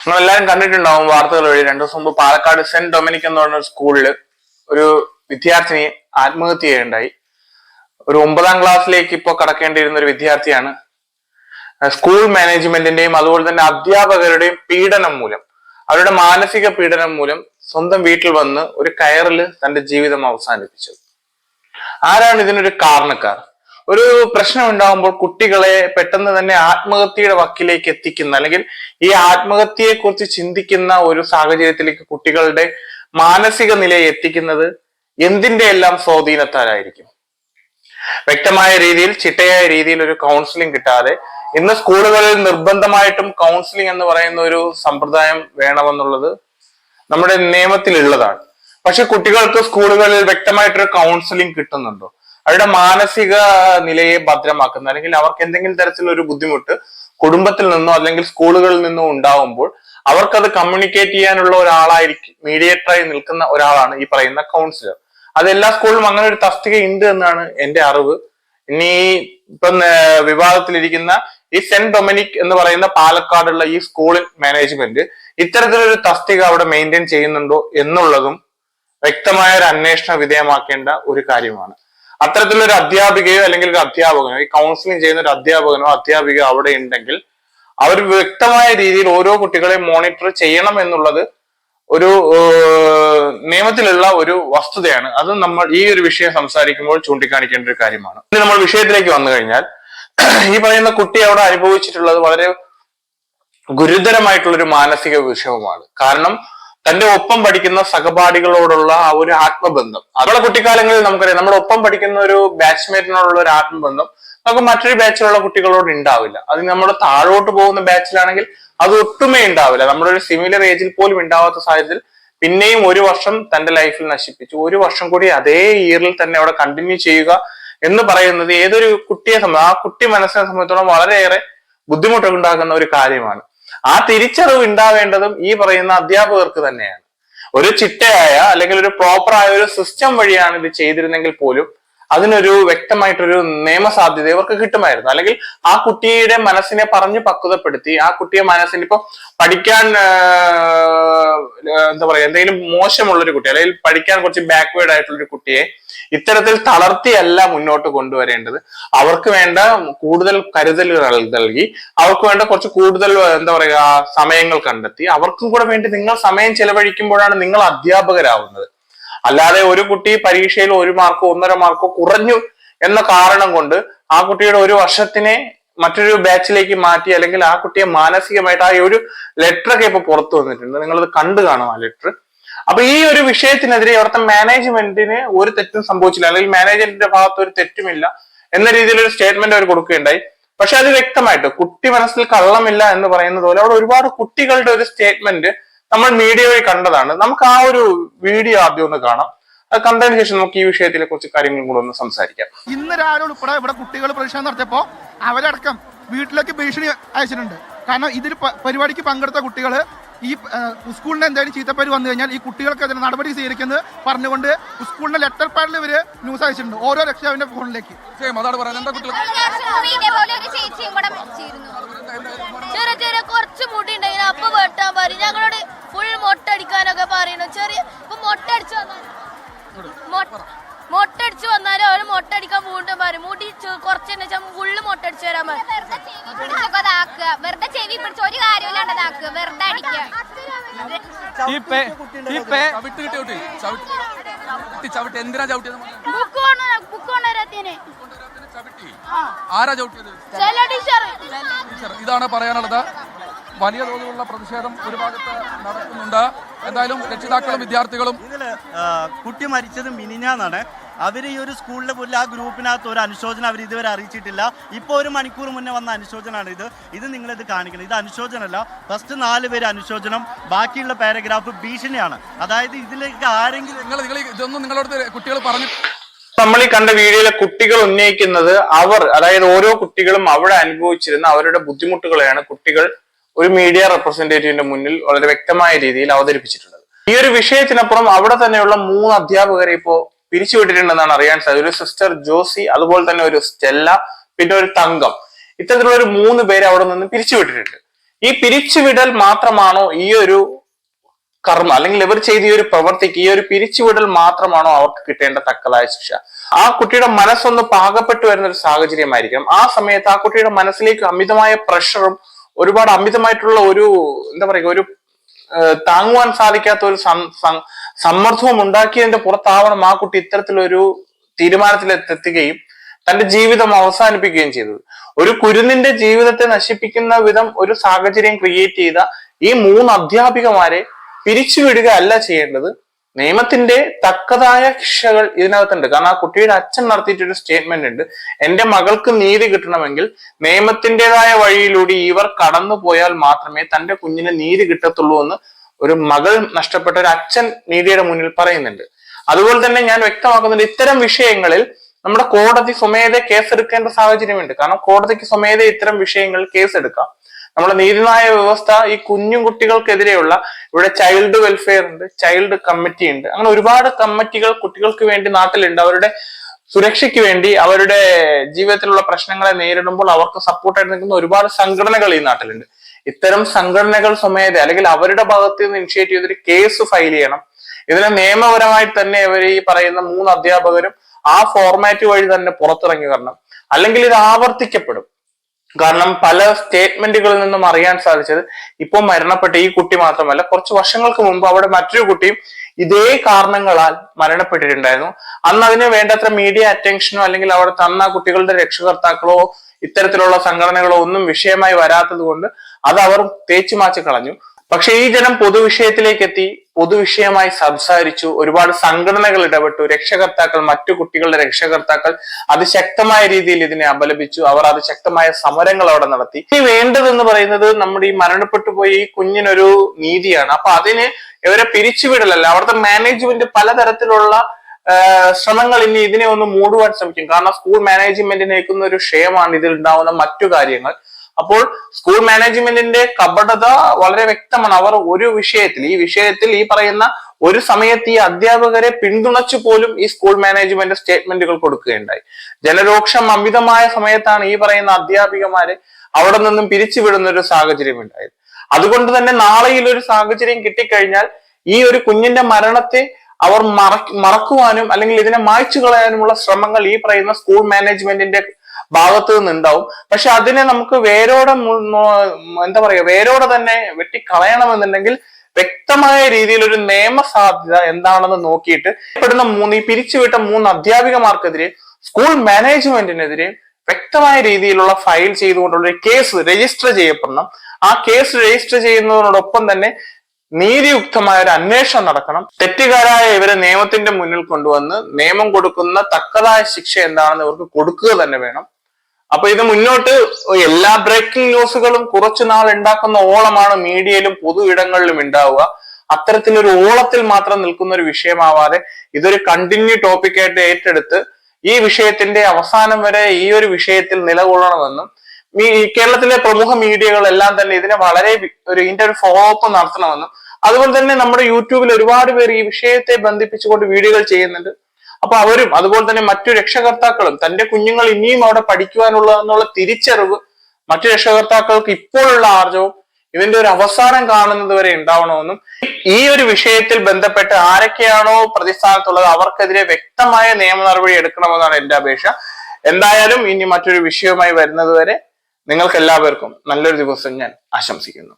നിങ്ങൾ എല്ലാവരും കണ്ടിട്ടുണ്ടാവും വാർത്തകൾ വഴി. രണ്ടു ദിവസം മുമ്പ് പാലക്കാട് സെന്റ് ഡൊമിനിക് എന്ന് പറഞ്ഞ സ്കൂളിൽ ഒരു വിദ്യാർത്ഥിനി ആത്മഹത്യ ചെയ്യുണ്ടായി ഒരു ഒമ്പതാം ക്ലാസ്സിലേക്ക് ഇപ്പോൾ കടക്കേണ്ടിയിരുന്ന ഒരു വിദ്യാർത്ഥിയാണ് സ്കൂൾ മാനേജ്മെന്റിന്റെയും അതുപോലെ തന്നെ അധ്യാപകരുടെയും പീഡനം മൂലം. അവരുടെ മാനസിക പീഡനം മൂലം സ്വന്തം വീട്ടിൽ വന്ന് ഒരു കയറിൽ തന്റെ ജീവിതം അവസാനിപ്പിച്ചത്. ആരാണ് ഇതിനൊരു കാരണക്കാർ? ഒരു പ്രശ്നം ഉണ്ടാകുമ്പോൾ കുട്ടികളെ പെട്ടെന്ന് തന്നെ ആത്മഹത്യയുടെ വക്കിലേക്ക് എത്തിക്കുന്ന അല്ലെങ്കിൽ ഈ ആത്മഹത്യയെ കുറിച്ച് ചിന്തിക്കുന്ന ഒരു സാഹചര്യത്തിലേക്ക് കുട്ടികളുടെ മാനസിക നിലയെ എത്തിക്കുന്നത് എന്തിന്റെ എല്ലാം സ്വാധീനത്താലായിരിക്കും? വ്യക്തമായ രീതിയിൽ ചിട്ടയായ രീതിയിൽ ഒരു കൗൺസിലിംഗ് കിട്ടാതെ ഇന്ന് സ്കൂളുകളിൽ നിർബന്ധമായിട്ടും കൗൺസിലിംഗ് എന്ന് പറയുന്ന ഒരു സമ്പ്രദായം വേണമെന്നുള്ളത് നമ്മുടെ നിയമത്തിലുള്ളതാണ്. പക്ഷെ കുട്ടികൾക്ക് സ്കൂളുകളിൽ വ്യക്തമായിട്ടൊരു കൗൺസിലിംഗ് കിട്ടുന്നുണ്ടോ? അവരുടെ മാനസിക നിലയെ ഭദ്രമാക്കുന്ന. അല്ലെങ്കിൽ അവർക്ക് എന്തെങ്കിലും തരത്തിലുള്ള ഒരു ബുദ്ധിമുട്ട് കുടുംബത്തിൽ നിന്നോ അല്ലെങ്കിൽ സ്കൂളുകളിൽ നിന്നോ ഉണ്ടാവുമ്പോൾ അവർക്കത് കമ്മ്യൂണിക്കേറ്റ് ചെയ്യാനുള്ള ഒരാളായിരിക്കും മീഡിയേറ്ററായി നിൽക്കുന്ന ഒരാളാണ് ഈ പറയുന്ന കൗൺസിലർ അത് എല്ലാ സ്കൂളിലും അങ്ങനെ ഒരു തസ്തിക ഉണ്ട് എന്നാണ് എന്റെ അറിവ്. ഇനി ഇപ്പം വിവാദത്തിലിരിക്കുന്ന ഈ സെന്റ് ഡൊമിനിക് എന്ന് പറയുന്ന പാലക്കാടുള്ള ഈ സ്കൂളിൽ മാനേജ്മെന്റ് ഇത്തരത്തിലൊരു തസ്തിക അവിടെ മെയിന്റെയിൻ ചെയ്യുന്നുണ്ടോ എന്നുള്ളതും വ്യക്തമായ ഒരു അന്വേഷണ വിധേയമാക്കേണ്ട ഒരു കാര്യമാണ്. അത്തരത്തിലൊരു അധ്യാപികയോ അല്ലെങ്കിൽ ഒരു അധ്യാപകനോ ഈ കൗൺസിലിംഗ് ചെയ്യുന്ന ഒരു അധ്യാപകനോ അധ്യാപികയോ അവിടെ ഉണ്ടെങ്കിൽ അവർ വ്യക്തമായ രീതിയിൽ ഓരോ കുട്ടികളെ മോണിറ്റർ ചെയ്യണം എന്നുള്ളത് ഒരു നിയമത്തിലുള്ള ഒരു വസ്തുതയാണ്. അത് നമ്മൾ ഈ ഒരു വിഷയം സംസാരിക്കുമ്പോൾ ചൂണ്ടിക്കാണിക്കേണ്ട ഒരു കാര്യമാണ്. ഇനി നമ്മൾ വിഷയത്തിലേക്ക് വന്നു കഴിഞ്ഞാൽ ഈ പറയുന്ന കുട്ടി അവിടെ അനുഭവിച്ചിട്ടുള്ളത് വളരെ ഗുരുതരമായിട്ടുള്ള ഒരു മാനസിക വിഷമമാണ്. കാരണം തന്റെ ഒപ്പം പഠിക്കുന്ന സഹപാഠികളോടുള്ള ആ ഒരു ആത്മബന്ധം. അതുള്ള കുട്ടിക്കാലങ്ങളിൽ നമുക്കറിയാം നമ്മുടെ ഒപ്പം പഠിക്കുന്ന ഒരു ബാച്ച്മേറ്റിനോടുള്ള ഒരു ആത്മബന്ധം നമുക്ക് മറ്റൊരു ബാച്ചിലുള്ള കുട്ടികളോട് ഉണ്ടാവില്ല. അത് നമ്മുടെ താഴോട്ട് പോകുന്ന ബാച്ചിലാണെങ്കിൽ അത് ഒട്ടുമേ ഉണ്ടാവില്ല. നമ്മുടെ ഒരു സിമിലർ ഏജിൽ പോലും ഉണ്ടാവാത്ത സാഹചര്യത്തിൽ പിന്നെയും ഒരു വർഷം തന്റെ ലൈഫിൽ നശിപ്പിച്ചു. ഒരു വർഷം കൂടി അതേ ഇയറിൽ തന്നെ അവിടെ കണ്ടിന്യൂ ചെയ്യുക എന്ന് പറയുന്നത് ഏതൊരു കുട്ടിയെ സംബന്ധിച്ച് ആ കുട്ടി മനസ്സിനെ സംബന്ധിച്ചോളം വളരെയേറെ ബുദ്ധിമുട്ടുണ്ടാക്കുന്ന ഒരു കാര്യമാണ്. ആ തിരിച്ചറിവ് ഉണ്ടാവേണ്ടതും ഈ പറയുന്ന അധ്യാപകർക്ക് തന്നെയാണ്. ഒരു ചിട്ടയായ അല്ലെങ്കിൽ ഒരു പ്രോപ്പറായ ഒരു സിസ്റ്റം വഴിയാണ് ഇത് ചെയ്തിരുന്നെങ്കിൽ പോലും അതിനൊരു വ്യക്തമായിട്ടൊരു നിയമസാധ്യത ഇവർക്ക് കിട്ടുമായിരുന്നു. അല്ലെങ്കിൽ ആ കുട്ടിയുടെ മനസ്സിനെ പറഞ്ഞ് പക്വതപ്പെടുത്തി ആ കുട്ടിയെ മനസ്സിന് ഇപ്പൊ പഠിക്കാൻ എന്താ പറയാ എന്തെങ്കിലും മോശമുള്ള ഒരു കുട്ടി അല്ലെങ്കിൽ പഠിക്കാൻ കുറച്ച് ബാക്ക്വേർഡ് ആയിട്ടുള്ള ഒരു കുട്ടിയെ ഇത്തരത്തിൽ തളർത്തിയല്ല മുന്നോട്ട് കൊണ്ടുവരേണ്ടത്. അവർക്ക് വേണ്ട കൂടുതൽ കരുതലുകൾ നൽകി അവർക്ക് വേണ്ട കുറച്ച് കൂടുതൽ എന്താ പറയുക സമയങ്ങൾ കണ്ടെത്തി അവർക്കും കൂടെ വേണ്ടി നിങ്ങൾ സമയം ചെലവഴിക്കുമ്പോഴാണ് നിങ്ങൾ അധ്യാപകരാവുന്നത്. അല്ലാതെ ഒരു കുട്ടി പരീക്ഷയിൽ ഒരു മാർക്കോ ഒന്നര മാർക്കോ കുറഞ്ഞു എന്ന കാരണം കൊണ്ട് ആ കുട്ടിയുടെ ഒരു വർഷത്തിനെ മറ്റൊരു ബാച്ചിലേക്ക് മാറ്റി അല്ലെങ്കിൽ ആ കുട്ടിയെ മാനസികമായിട്ട് ആ ഒരു ലെറ്ററൊക്കെ ഇപ്പൊ പുറത്തു വന്നിട്ടുണ്ട്. നിങ്ങളത് കണ്ടു കാണും ആ ലെറ്റർ അപ്പൊ ഈ ഒരു വിഷയത്തിനെതിരെ അവിടുത്തെ മാനേജ്മെന്റിന് ഒരു തെറ്റും സംഭവിച്ചില്ല. അല്ലെങ്കിൽ മാനേജ്മെന്റിന്റെ ഭാഗത്ത് ഒരു തെറ്റുമില്ല എന്ന രീതിയിൽ ഒരു സ്റ്റേറ്റ്മെന്റ് അവർ കൊടുക്കുകയുണ്ടായി. പക്ഷെ അത് വ്യക്തമായിട്ട് കുട്ടി മനസ്സിൽ കള്ളമില്ല എന്ന് പറയുന്നത് പോലെ അവിടെ ഒരുപാട് കുട്ടികളുടെ ഒരു സ്റ്റേറ്റ്മെന്റ് നമ്മൾ മീഡിയ വഴി കണ്ടതാണ്. നമുക്ക് ആ ഒരു വീഡിയോ ആദ്യം ഒന്ന് കാണാം. അത് കണ്ടതിന് ശേഷം നമുക്ക് ഈ വിഷയത്തിലെ കുറച്ച് കാര്യങ്ങളും കൂടെ ഒന്ന് സംസാരിക്കാം. ഇന്ന് രാവിലെ ഉൾപ്പെടെ ഇവിടെ കുട്ടികൾ പ്രതിഷേധം നടത്തിയപ്പോൾ അവരടക്കം വീട്ടിലേക്ക് ഭീഷണി അയച്ചിട്ടുണ്ട്. കാരണം ഇതിൽ പരിപാടിക്ക് പങ്കെടുത്ത കുട്ടികൾ ഈ സ്കൂളിന് എന്തായാലും ചീത്തപ്പേര് വന്നു കഴിഞ്ഞാൽ ഈ കുട്ടികൾക്കെതിരെ നടപടി സ്വീകരിക്കുന്നത് പറഞ്ഞുകൊണ്ട് സ്കൂളിന്റെ ലെറ്റർ പാഡിൽ ഇവർ ന്യൂസ് അയച്ചിട്ടുണ്ട്. ഓരോ രക്ഷാവിന്റെ ഫോണിലേക്ക് അതാണ് പറയാൻ എന്താ കുട്ടികൾ വെറുതെ ചെവി പിടിച്ച് ഒരു കാര്യമില്ലാണ്ട് വെറുതെ അടിക്കുക. ഈ പേ ഈ പേ ചവിട്ട് കിട്ടിയ കുട്ടി. ചവിട്ടി കുട്ടി ചവിട്ടി. എന്തിനാ ചവിട്ടിയത് ബുക്ക് കൊണ്ടു ബുക്ക് കൊണ്ടുവരാത്തിന് ചവിട്ടി. ആരാ ചവിട്ടിയത്? ചില ടീച്ചർ. ടീച്ചർ. ഇതാണ് പറയാനുള്ളത്. വലിയ തോതിലുള്ള പ്രതിഷേധം ഒരു ഭാഗത്ത് നടക്കുന്നുണ്ട്. എന്തായാലും രക്ഷിതാക്കളും വിദ്യാർത്ഥികളും ഇതിൽ കുട്ടി മരിച്ചത് മിനിഞ്ഞാന്നാണ്. അവർ ഈ ഒരു സ്കൂളിലെ പോലും ആ ഗ്രൂപ്പിനകത്ത് ഒരു അനുശോചനം അവർ ഇതുവരെ അറിയിച്ചിട്ടില്ല. ഇപ്പോൾ ഒരു മണിക്കൂർ മുന്നേ വന്ന അനുശോചനമാണ് ഇത്. ഇത് നിങ്ങളിത് കാണിക്കണം. ഇത് അനുശോചനമല്ല ഫസ്റ്റ് നാല് പേര് അനുശോചനം. ബാക്കിയുള്ള പാരഗ്രാഫ് ഭീഷണിയാണ്. അതായത് ഇതിലേക്ക് ആരെങ്കിലും നിങ്ങൾ നിങ്ങൾ ഇതൊന്നും നിങ്ങളോട് കുട്ടികൾ പറഞ്ഞു നമ്മൾ ഈ കണ്ട വീഡിയോയിലെ കുട്ടികൾ ഉന്നയിക്കുന്നത് അവർ അതായത് ഓരോ കുട്ടികളും അവിടെ അനുഭവിച്ചിരുന്ന അവരുടെ ബുദ്ധിമുട്ടുകളെയാണ് കുട്ടികൾ ഒരു മീഡിയ റെപ്രസെന്റേറ്റീവിന്റെ മുന്നിൽ വളരെ വ്യക്തമായ രീതിയിൽ അവതരിപ്പിച്ചിട്ടുള്ളത്. ഈ ഒരു വിഷയത്തിനപ്പുറം അവിടെ തന്നെയുള്ള മൂന്ന് അധ്യാപകരെ ഇപ്പോ പിരിച്ചുവിട്ടിട്ടുണ്ടെന്നാണ് അറിയാൻ സാധിച്ചത്. ഒരു സിസ്റ്റർ ജോസി അതുപോലെ തന്നെ ഒരു സ്റ്റെല്ല പിന്നെ ഒരു തങ്കം. ഇത്തരത്തിലുള്ള ഒരു മൂന്ന് പേര് അവിടെ നിന്ന് പിരിച്ചുവിട്ടിട്ടുണ്ട് ഈ പിരിച്ചുവിടൽ മാത്രമാണോ ഈ ഒരു കർമ്മ? അല്ലെങ്കിൽ ഇവർ ചെയ്ത ഈ ഒരു പ്രവർത്തിക്ക് ഈ ഒരു പിരിച്ചുവിടൽ മാത്രമാണോ അവർക്ക് കിട്ടേണ്ട തക്കതായ ശിക്ഷ? ആ കുട്ടിയുടെ മനസ്സൊന്ന് പാകപ്പെട്ടു വരുന്ന ഒരു സാഹചര്യമായിരിക്കും ആ സമയത്ത് ആ കുട്ടിയുടെ മനസ്സിലേക്ക് അമിതമായ പ്രഷറും ഒരുപാട് അമിതമായിട്ടുള്ള ഒരു എന്താ പറയുക ഒരു താങ്ങുവാൻ സാധിക്കാത്ത ഒരു സമ്മർദ്ദവും ഉണ്ടാക്കിയതിന്റെ പുറത്താവണം ആ കുട്ടി ഇത്തരത്തിലൊരു തീരുമാനത്തിൽ എത്തുകയും തന്റെ ജീവിതം അവസാനിപ്പിക്കുകയും ചെയ്തത് ഒരു കുരുന്നിന്റെ ജീവിതത്തെ നശിപ്പിക്കുന്ന വിധം ഒരു സാഹചര്യം ക്രിയേറ്റ് ചെയ്ത ഈ മൂന്ന് അധ്യാപികമാരെ പിരിച്ചുവിടുക അല്ല ചെയ്യേണ്ടത്. നിയമത്തിന്റെ തക്കതായ ശിക്ഷകൾ ഇതിനകത്തുണ്ട്. കാരണം ആ കുട്ടിയുടെ അച്ഛൻ നടത്തിയിട്ടൊരു സ്റ്റേറ്റ്മെന്റ് ഉണ്ട്. എന്റെ മകൾക്ക് നീതി കിട്ടണമെങ്കിൽ നിയമത്തിന്റേതായ വഴിയിലൂടെ ഇവർ കടന്നു പോയാൽ മാത്രമേ തന്റെ കുഞ്ഞിന് നീതി കിട്ടത്തുള്ളൂ എന്ന് ഒരു മകൾ നഷ്ടപ്പെട്ട ഒരു അച്ഛൻ നീതിയുടെ മുന്നിൽ പറയുന്നുണ്ട്. അതുപോലെ തന്നെ ഞാൻ വ്യക്തമാക്കുന്നുണ്ട് ഇത്തരം വിഷയങ്ങളിൽ നമ്മുടെ കോടതി സ്വമേധ കേസെടുക്കേണ്ട സാഹചര്യമുണ്ട്. കാരണം കോടതിക്ക് സ്വമേധ ഇത്തരം വിഷയങ്ങളിൽ കേസെടുക്കാം. നമ്മുടെ നീതിന്യായ വ്യവസ്ഥ ഈ കുഞ്ഞു കുട്ടികൾക്കെതിരെയുള്ള ഇവിടെ ചൈൽഡ് വെൽഫെയർ ഉണ്ട് ചൈൽഡ് കമ്മിറ്റി ഉണ്ട്. അങ്ങനെ ഒരുപാട് കമ്മിറ്റികൾ കുട്ടികൾക്ക് വേണ്ടി നാട്ടിലുണ്ട്. അവരുടെ സുരക്ഷയ്ക്ക് വേണ്ടി അവരുടെ ജീവിതത്തിലുള്ള പ്രശ്നങ്ങളെ നേരിടുമ്പോൾ അവർക്ക് സപ്പോർട്ടായിട്ട് നിൽക്കുന്ന ഒരുപാട് സംഘടനകൾ ഈ നാട്ടിലുണ്ട്. ഇത്തരം സംഘടനകൾ സ്വമേധ അല്ലെങ്കിൽ അവരുടെ ഭാഗത്ത് നിന്ന് ഇനിഷ്യേറ്റ് ചെയ്തൊരു കേസ് ഫയൽ ചെയ്യണം. ഇതിനെ നിയമപരമായി തന്നെ ഇവർ ഈ പറയുന്ന മൂന്ന് അധ്യാപകരും ആ ഫോർമാറ്റ് വഴി തന്നെ പുറത്തിറങ്ങി വരണം. അല്ലെങ്കിൽ ഇത് ആവർത്തിക്കപ്പെടും. കാരണം പല സ്റ്റേറ്റ്മെന്റുകളിൽ നിന്നും അറിയാൻ സാധിച്ചത് ഇപ്പൊ മരണപ്പെട്ട ഈ കുട്ടി മാത്രമല്ല കുറച്ച് വർഷങ്ങൾക്ക് മുമ്പ് അവിടെ മറ്റൊരു കുട്ടിയും ഇതേ കാരണങ്ങളാൽ മരണപ്പെട്ടിട്ടുണ്ടായിരുന്നു. അന്ന് അതിന് വേണ്ടത്ര മീഡിയ അറ്റൻഷനോ അല്ലെങ്കിൽ അവിടെ തന്ന കുട്ടികളുടെ രക്ഷകർത്താക്കളോ ഇത്തരത്തിലുള്ള സംഘടനകളോ ഒന്നും വിഷയമായി വരാത്തത് കൊണ്ട് അത് അവർ തേച്ചു മാച്ച് കളഞ്ഞു. പക്ഷെ ഈ ജനം പൊതുവിഷയത്തിലേക്ക് എത്തി പൊതുവിഷയമായി സംസാരിച്ചു ഒരുപാട് സംഘടനകൾ ഇടപെട്ടു രക്ഷകർത്താക്കൾ മറ്റു കുട്ടികളുടെ രക്ഷകർത്താക്കൾ അതിശക്തമായ രീതിയിൽ ഇതിനെ അപലപിച്ചു. അവർ അതിശക്തമായ സമരങ്ങൾ അവിടെ നടത്തി. ഇനി വേണ്ടതെന്ന് പറയുന്നത് നമ്മുടെ ഈ മരണപ്പെട്ടു പോയ ഈ കുഞ്ഞിനൊരു നീതിയാണ്. അപ്പൊ അതിന് ഇവരെ പിരിച്ചുവിടലല്ല. അവിടുത്തെ മാനേജ്മെന്റ് പലതരത്തിലുള്ള ശ്രമങ്ങൾ ഇനി ഇതിനെ ഒന്ന് മൂടുവാൻ ശ്രമിക്കും. കാരണം സ്കൂൾ മാനേജ്മെന്റിനേക്കുന്ന ഒരു ക്ഷയമാണ് ഇതിൽ ഉണ്ടാവുന്ന മറ്റു കാര്യങ്ങൾ. അപ്പോൾ സ്കൂൾ മാനേജ്മെന്റിന്റെ കപടത വളരെ വ്യക്തമാണ്. അവർ ഒരു വിഷയത്തിൽ ഈ വിഷയത്തിൽ ഈ പറയുന്ന ഒരു സമയത്ത് ഈ അധ്യാപകരെ പിന്തുണച്ചു പോലും ഈ സ്കൂൾ മാനേജ്മെന്റ് സ്റ്റേറ്റ്മെന്റുകൾ കൊടുക്കുകയുണ്ടായി. ജനരോക്ഷം അമിതമായ സമയത്താണ് ഈ പറയുന്ന അധ്യാപികമാരെ അവിടെ നിന്നും പിരിച്ചുവിടുന്ന ഒരു സാഹചര്യം ഉണ്ടായത്. അതുകൊണ്ട് തന്നെ നാളെയിൽ ഒരു സാഹചര്യം കിട്ടിക്കഴിഞ്ഞാൽ ഈ ഒരു കുഞ്ഞിന്റെ മരണത്തെ അവർ മറ- മറക്കുവാനും അല്ലെങ്കിൽ ഇതിനെ മായ്ച്ചു കളയാനുമുള്ള ശ്രമങ്ങൾ ഈ പറയുന്ന സ്കൂൾ മാനേജ്മെന്റിന്റെ ഭാഗത്ത് നിന്നുണ്ടാവും. പക്ഷെ അതിനെ നമുക്ക് വേരോടെ എന്താ പറയാ വേരോടെ തന്നെ വെട്ടിക്കളയണമെന്നുണ്ടെങ്കിൽ വ്യക്തമായ രീതിയിൽ ഒരു നിയമ സാധ്യത എന്താണെന്ന് നോക്കിയിട്ട് പെടുന്ന മൂന്ന് ഈ പിരിച്ചുവിട്ട മൂന്ന് അധ്യാപികമാർക്കെതിരെ സ്കൂൾ മാനേജ്മെന്റിനെതിരെ വ്യക്തമായ രീതിയിലുള്ള ഫയൽ ചെയ്തുകൊണ്ടുള്ള ഒരു കേസ് രജിസ്റ്റർ ചെയ്യപ്പെടണം. ആ കേസ് രജിസ്റ്റർ ചെയ്യുന്നതിനോടൊപ്പം തന്നെ നീതിയുക്തമായ ഒരു അന്വേഷണം നടക്കണം. തെറ്റുകാരായ ഇവരെ നിയമത്തിന്റെ മുന്നിൽ കൊണ്ടുവന്ന് നിയമം കൊടുക്കുന്ന തക്കതായ ശിക്ഷ എന്താണെന്ന് ഇവർക്ക് കൊടുക്കുക തന്നെ വേണം. അപ്പൊ ഇത് മുന്നോട്ട് എല്ലാ ബ്രേക്കിംഗ് ന്യൂസുകളും കുറച്ചു നാൾ ഉണ്ടാക്കുന്ന ഓളമാണ് മീഡിയയിലും പൊതു ഇടങ്ങളിലും ഉണ്ടാവുക. അത്തരത്തിലൊരു ഓളത്തിൽ മാത്രം നിൽക്കുന്ന ഒരു വിഷയമാവാതെ ഇതൊരു കണ്ടിന്യൂ ടോപ്പിക്കായിട്ട് ഏറ്റെടുത്ത് ഈ വിഷയത്തിന്റെ അവസാനം വരെ ഈ ഒരു വിഷയത്തിൽ നിലകൊള്ളണമെന്നും ഈ കേരളത്തിലെ പ്രമുഖ മീഡിയകൾ എല്ലാം തന്നെ ഇതിനെ വളരെ ഒരു ഇതിന്റെ ഒരു ഫോളോ അപ്പ് നടത്തണമെന്നും അതുപോലെ തന്നെ നമ്മുടെ യൂട്യൂബിൽ ഒരുപാട് പേര് ഈ വിഷയത്തെ ബന്ധിപ്പിച്ചുകൊണ്ട് വീഡിയോകൾ ചെയ്യുന്നുണ്ട്. അപ്പൊ അവരും അതുപോലെ തന്നെ മറ്റു രക്ഷകർത്താക്കളും തന്റെ കുഞ്ഞുങ്ങൾ ഇനിയും അവിടെ പഠിക്കുവാനുള്ള എന്നുള്ള തിരിച്ചറിവ് മറ്റു രക്ഷകർത്താക്കൾക്ക് ഇപ്പോഴുള്ള ആർജവും ഇതിന്റെ ഒരു അവസാനം കാണുന്നത് വരെ ഉണ്ടാവണമെന്നും ഈ ഒരു വിഷയത്തിൽ ബന്ധപ്പെട്ട് ആരൊക്കെയാണോ പ്രതിസ്ഥാനത്തുള്ളത് അവർക്കെതിരെ വ്യക്തമായ നിയമ നടപടി എടുക്കണമെന്നാണ് എന്റെ അപേക്ഷ. എന്തായാലും ഇനി മറ്റൊരു വിഷയവുമായി വരുന്നത് വരെ നിങ്ങൾക്ക് എല്ലാവർക്കും നല്ലൊരു ദിവസം ഞാൻ ആശംസിക്കുന്നു.